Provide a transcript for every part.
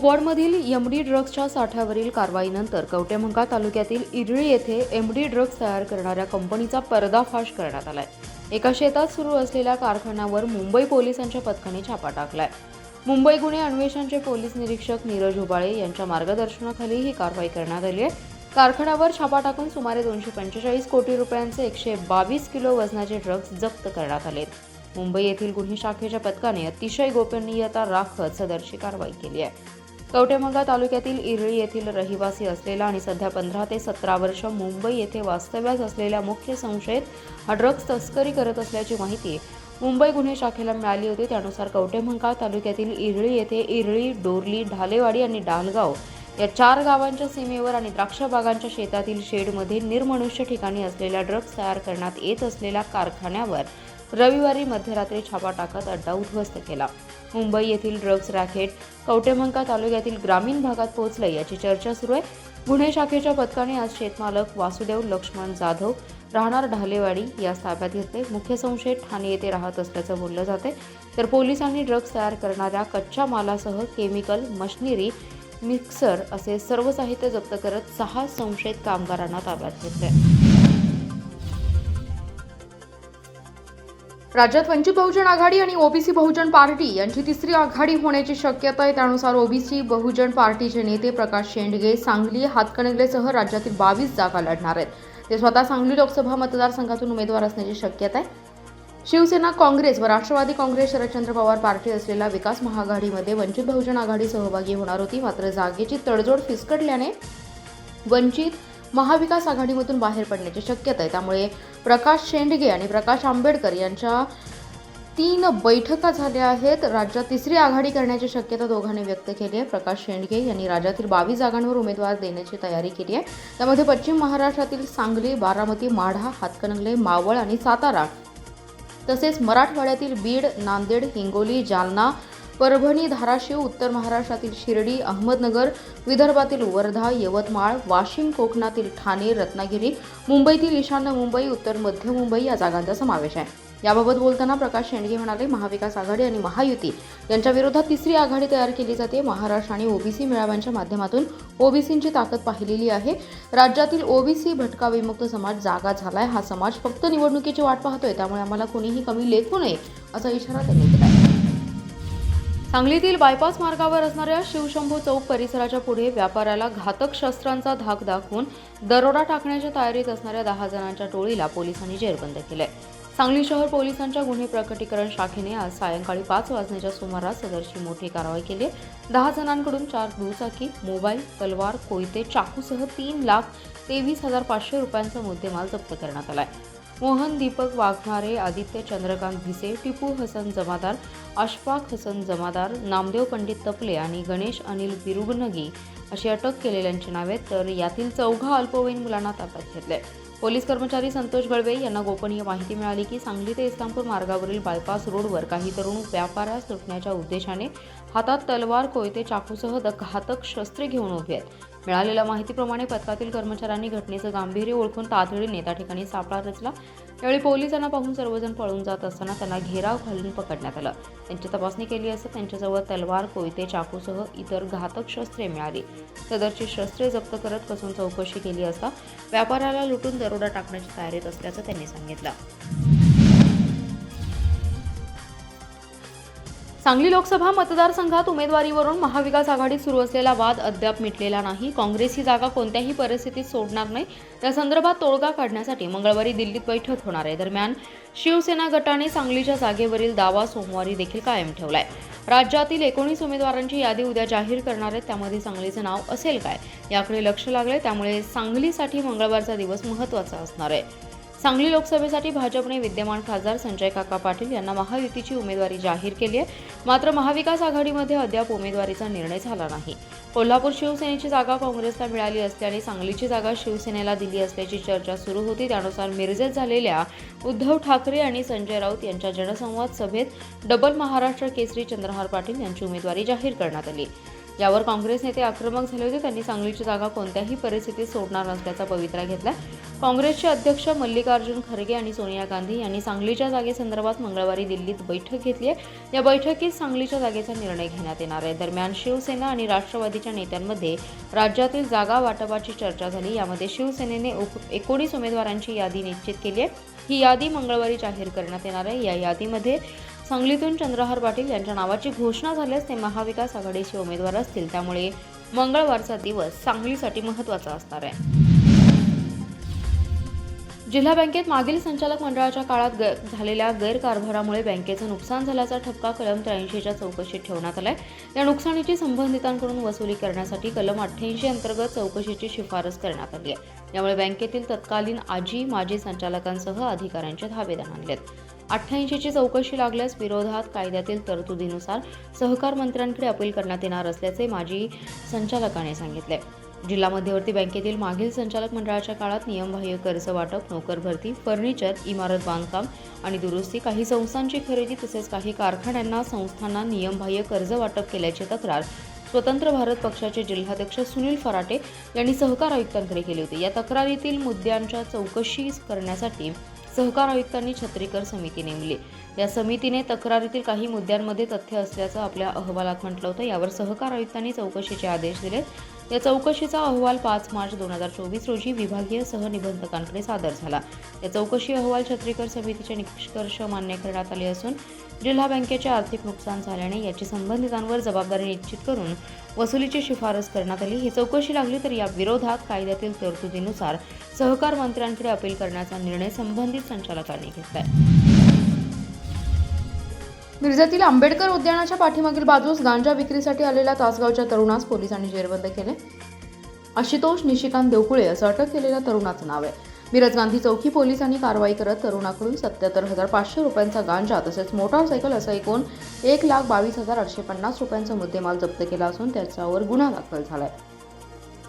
कुपवाडमधील MD ड्रग्जच्या साठ्यावरील कारवाईनंतर कवटेमंका तालुक्यातील इरळी येथे एमडी ड्रग्ज तयार करणाऱ्या कंपनीचा पर्दाफाश करण्यात आलाय. एका शेतात सुरू असलेल्या कारखान्यावर मुंबई पोलिसांच्या पथकाने छापा टाकलाय. मुंबई गुन्हे अन्वेषणचे पोलीस निरीक्षक नीरज उबाळे यांच्या मार्गदर्शनाखाली ही कारवाई करण्यात आली आहे. कारखान्यावर छापा टाकून सुमारे दोनशे पंचेचाळीस कोटी रुपयांचे एकशे बावीस किलो वजनाचे ड्रग्ज जप्त करण्यात आले मुंबई येथील गुन्हे शाखेच्या पथकाने अतिशय गोपनीयता राखत सदरची कारवाई केली आहे. कवटेमंगा तालुक्यातील इरळी येथील रहिवासी असलेला आणि सध्या पंधरा ते सतरा वर्ष मुंबई येथे वास्तव्यास असलेल्या मुख्य संशयित हा ड्रग्ज तस्करी करत असल्याची माहिती मुंबई गुन्हे शाखेला मिळाली होती. त्यानुसार कवठेमंगा तालुक्यातील इरळी येथे इरळी डोरली ढालेवाडी आणि डालगाव या चार गावांच्या सीमेवर आणि द्राक्ष बागांच्या शेतातील शेडमध्ये निर्मनुष्य ठिकाणी असलेल्या ड्रग्ज तयार करण्यात येत असलेल्या कारखान्यावर रविवारी मध्यरात्री छापा टाकत अड्डा उद्ध्वस्त केला. मुंबई येथील ड्रग्ज रॅकेट कवटेमंका तालुक्यातील ग्रामीण भागात पोहोचलं याची चर्चा सुरू आहे. गुन्हे शाखेच्या पथकाने आज शेतमालक वासुदेव लक्ष्मण जाधव राहणार ढालेवाडी या ताब्यात घेतले. मुख्य संशयित ठाणे येथे राहत असल्याचं बोललं जाते. तर पोलिसांनी ड्रग्ज तयार करणाऱ्या कच्च्या मालासह केमिकल मशिनरी मिक्सर असे सर्व साहित्य जप्त करत सहा संशयित कामगारांना ताब्यात घेतले. राज्यात वंचित बहुजन आघाडी आणि ओबीसी बहुजन पार्टी यांची तिसरी आघाडी होण्याची शक्यता आहे. त्यानुसार ओबीसी बहुजन पार्टीचे नेते प्रकाश शेंडगे सांगली हातकणंगलेसह राज्यातील बावीस जागा लढणार आहेत. ते स्वतः सांगली लोकसभा मतदारसंघातून उमेदवार असण्याची शक्यता आहे. शिवसेना काँग्रेस व राष्ट्रवादी काँग्रेस शरदचंद्र पवार पार्टी असलेल्या विकास महाआघाडीमध्ये वंचित बहुजन आघाडी सहभागी होणार होती. मात्र जागेची तडजोड फिसकटल्याने वंचित महाविकास आघाडीमधून बाहेर पडण्याची शक्यता आहे. त्यामुळे प्रकाश शेंडगे आणि प्रकाश आंबेडकर यांच्या तीन बैठका झाल्या आहेत. राज्यात तिसरी आघाडी करण्याची शक्यता दोघांनी व्यक्त केली आहे. प्रकाश शेंडगे यांनी राज्यातील बावीस जागांवर उमेदवार देण्याची तयारी केली आहे. त्यामध्ये पश्चिम महाराष्ट्रातील सांगली बारामती माढा हातकणंगले मावळ आणि सातारा तसेच मराठवाड्यातील बीड नांदेड हिंगोली जालना परभणी धाराशिव उत्तर महाराष्ट्रातील शिर्डी अहमदनगर विदर्भातील वर्धा यवतमाळ वाशिम कोकणातील ठाणे रत्नागिरी मुंबईतील ईशान्य मुंबई उत्तर मध्य मुंबई या जागांचा समावेश आहे. याबाबत बोलताना प्रकाश शेंडगे म्हणाले महाविकास आघाडी आणि महायुती यांच्या विरोधात तिसरी आघाडी तयार केली जाते. महाराष्ट्र आणि ओबीसी मेळाव्यांच्या माध्यमातून ओबीसींची ताकद पाहिलेली आहे. राज्यातील ओबीसी भटका विमुक्त समाज जागा झालाय. हा समाज फक्त निवडणुकीची वाट पाहतोय. त्यामुळे आम्हाला कोणीही कमी लेखू नये असा इशारा त्यांनी दिला सांगलीतील बायपास मार्गावर असणाऱ्या शिवशंभू चौक परिसराच्या पुढे व्यापाऱ्याला घातक शस्त्रांचा धाक दाखवून दरोडा टाकण्याच्या तयारीत असणाऱ्या दहा जणांच्या टोळीला पोलिसांनी जेरबंद केलंय. सांगली शहर पोलिसांच्या गुन्हे प्रकटीकरण शाखेने आज सायंकाळी पाच वाजण्याच्या सुमारास सदरची मोठी कारवाई केली दहा जणांकडून चार दुचाकी मोबाईल तलवार कोयते चाकूसह तीन लाख तेवीस हजार पाचशे रुपयांचा मुद्देमाल जप्त करण्यात आला आहे मोहन दीपक वाघमारे आदित्य चंद्रकांत भिसे टिपू हसन जमादार अशफाक हसन जमादार नामदेव पंडित तपले आणि गणेश अनिल बिरुगनगी अशी अटक केलेल्यांची नावे तर यातील चौघा अल्पवयीन मुलांना ताब्यात घेतले पोलीस कर्मचारी संतोष गळवे यांना गोपनीय माहिती मिळाली की सांगली ते इस्लामपूर मार्गावरील बायपास रोडवर काही तरुण व्यापाऱ्यास लुटण्याच्या उद्देशाने हातात तलवार कोयते चाकूसह द- घातक शस्त्रे घेऊन उभे आहेत. मिळालेल्या माहितीप्रमाणे पथकातील कर्मचाऱ्यांनी घटनेचं गांभीर्य ओळखून तातडीने त्या ठिकाणी सापळा रचला. यावेळी पोलिसांना पाहून सर्वजण पळून जात असताना त्यांना घेराव घालून पकडण्यात आलं. त्यांची तपासणी केली असता त्यांच्याजवळ तलवार कोयते चाकूसह इतर घातक शस्त्रे मिळाली. सदरची शस्त्रे जप्त करत कसून चौकशी केली असता व्यापाऱ्याला लुटून दरोडा टाकण्याच्या तयारीत असल्याचं त्यांनी सांगितलं. सांगली लोकसभा मतदारसंघात उमेदवारीवरून महाविकास आघाडीत सुरू असलेला वाद अद्याप मिटलेला नाही. काँग्रेस ही जागा कोणत्याही परिस्थितीत सोडणार नाही. त्या संदर्भात तोडगा काढण्यासाठी मंगळवारी दिल्लीत बैठक होणार आहे. दरम्यान शिवसेना गटाने सांगलीच्या जागेवरील दावा सोमवारी देखील कायम ठेवलाय. राज्यातील एकोणीस उमेदवारांची यादी उद्या जाहीर करणार आहेत. त्यामध्ये सांगलीचं नाव असेल काय? याकडे लक्ष लागले त्यामुळे सांगलीसाठी मंगळवारचा दिवस महत्त्वाचा असणार आहे. सांगली लोकसभेसाठी भाजपने विद्यमान खासदार संजय काका पाटील यांना महायुतीची उमेदवारी जाहीर केली आहे. मात्र महाविकास आघाडीमध्ये अद्याप उमेदवारीचा निर्णय झाला नाही. कोल्हापूर शिवसेनेची जागा काँग्रेसला मिळाली असल्याने सांगलीची जागा शिवसेनेला दिली असल्याची चर्चा सुरू होती. त्यानुसार मिरजेत झालेल्या उद्धव ठाकरे आणि संजय राऊत यांच्या जनसंवाद सभेत डबल महाराष्ट्र केसरी चंद्रहार पाटील यांची उमेदवारी जाहीर करण्यात आली. यावर काँग्रेस नेते आक्रमक झाले होते. त्यांनी सांगलीची जागा कोणत्याही परिस्थितीत सोडणार नसल्याचा पवित्रा घेतला. काँग्रेसचे अध्यक्ष मल्लिकार्जुन खरगे आणि सोनिया गांधी यांनी सांगलीच्या जागेसंदर्भात मंगळवारी दिल्लीत बैठक घेतली आहे. या बैठकीत सांगलीच्या जागेचा निर्णय घेण्यात येणार आहे. दरम्यान शिवसेना आणि राष्ट्रवादीच्या नेत्यांमध्ये राज्यातील जागा वाटपाची चर्चा झाली. यामध्ये शिवसेनेने एकोणीस उमेदवारांची यादी निश्चित केली आहे. ही यादी मंगळवारी जाहीर करण्यात येणार आहे. या यादीमध्ये सांगलीतून चंद्रहार पाटील यांच्या नावाची घोषणा झाल्यास ते महाविकास आघाडीचे उमेदवार असतील. त्यामुळे मंगळवारचा दिवस सांगलीसाठी महत्त्वाचा असणार आहे. जिल्हा बँकेत मागील संचालक मंडळाच्या काळात ग झालेल्या गैरकारभारामुळे बँकेचं नुकसान झाल्याचा ठपका कलम त्र्याऐंशीच्या चौकशीत ठेवण्यात आलाय. या नुकसानीची संबंधितांकडून वसुली करण्यासाठी कलम अठ्ठ्याऐंशी अंतर्गत चौकशीची शिफारस करण्यात आली आहे. यामुळे बँकेतील तत्कालीन आजी माजी संचालकांसह अधिकाऱ्यांचे धावेदन आणलेत अठ्ठ्याऐंशीची चौकशी लागल्यास विरोधात कायद्यातील तरतुदीनुसार सहकार मंत्र्यांकडे अपील करण्यात येणार असल्याचे माजी संचालकाने सांगितले. जिल्हा मध्यवर्ती बँकेतील मागील संचालक मंडळाच्या काळात नियमबाह्य कर्ज वाटप नोकर भरती फर्निचर इमारत बांधकाम आणि दुरुस्ती काही संस्थांची खरेदी तसेच काही कारखान्यांना संस्थांना नियमबाह्य कर्ज वाटप केल्याची तक्रार स्वतंत्र भारत पक्षाचे जिल्हाध्यक्ष सुनील फराटे यांनी सहकार आयुक्तांकडे केली होती. या तक्रारीतील मुद्द्यांच्या चौकशी करण्यासाठी सहकार आयुक्तांनी छत्रीकर समिती नेमली. या समितीने तक्रारीतील काही मुद्द्यांमध्ये तथ्य असल्याचं आपल्या अहवालात म्हटलं होतं. यावर सहकार आयुक्तांनी चौकशीचे आदेश दिलेत. या चौकशीचा अहवाल पाच मार्च दोन हजार चोवीस रोजी विभागीय सहनिबंधकांकडे सादर झाला. या चौकशी अहवाल छत्रीकर समितीचे निष्कर्ष मान्य करण्यात आले असून जिल्हा बँकेचे आर्थिक नुकसान झाल्याने याची संबंधितांवर जबाबदारी निश्चित करून वसुलीची शिफारस करण्यात आली ही चौकशी लागली तर या विरोधात कायद्यातील तरतुदीनुसार सहकार मंत्र्यांकडे अपील करण्याचा निर्णय संबंधित संचालकांनी आहे मिरजेतील आंबेडकर उद्यानाच्या पाठीमागील बाजूस गांजा विक्रीसाठी आलेल्या तासगावच्या तरुणास पोलिसांनी जेरबंद केले. आशुतोष निशिकांत देवकुळे असं अटक केलेल्या तरुणाचं नाव आहे. मिरज गांधी चौकी पोलिसांनी कारवाई करत तरुणाकडून सत्याहत्तर हजार पाचशे रुपयांचा गांजा तसेच मोटारसायकल असं एकूण एक लाख बावीस हजार आठशे पन्नास रुपयांचा मुद्देमाल जप्त केला असून त्याच्यावर गुन्हा दाखल झालाय.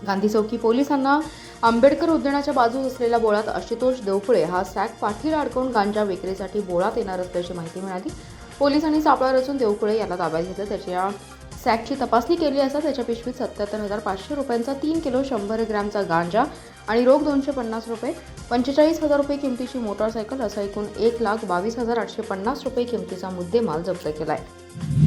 गांधी चौकी पोलिसांना आंबेडकर उद्यानाच्या बाजूस असलेल्या बोळात आशुतोष देवकुळे हा सॅक पाठीला अडकवून गांजा विक्रीसाठी बोळात येणार असल्याची माहिती मिळाली. पोलिसांनी सापळा रचून देवकुळे याला ताब्यात घेतलं. त्याच्या सॅकची तपासणी केली असता त्याच्या पिशवीत सत्याहत्तर हजार पाचशे रुपयांचा तीन किलो शंभर ग्रॅमचा गांजा आणि रोख दोनशे पन्नास रुपये पंचेचाळीस हजार रुपये किमतीची मोटारसायकल असा एकूण एक लाख बावीस हजार आठशे पन्नास रुपये किमतीचा मुद्देमाल जप्त केला आहे